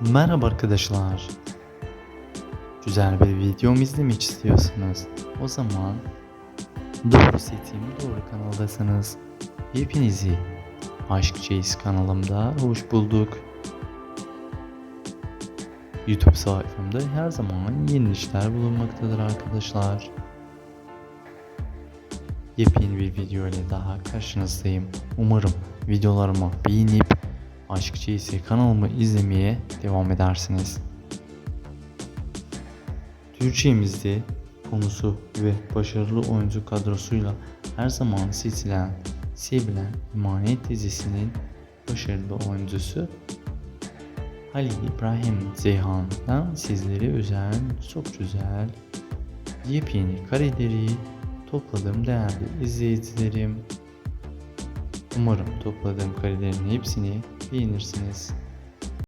Merhaba arkadaşlar. Güzel bir video mu izlemek istiyorsunuz? O zaman doğru seçim doğru kanaldasınız. Hepinizi Aşk Çeyiz kanalımda hoş bulduk. YouTube sayfamda her zaman yeni işler bulunmaktadır arkadaşlar. Yepyeni bir video ile daha karşınızdayım. Umarım videolarımı beğenip Aşkçı ise kanalımı izlemeye devam edersiniz. Türkçemizde konusu ve başarılı oyuncu kadrosuyla her zaman seçilen, sevilen Emanet dizisinin başarılı oyuncusu Halil İbrahim Zeyhan'dan sizlere özel çok güzel yepyeni kareleri topladım değerli izleyicilerim. Umarım topladığım karelerin hepsini beğenirsiniz.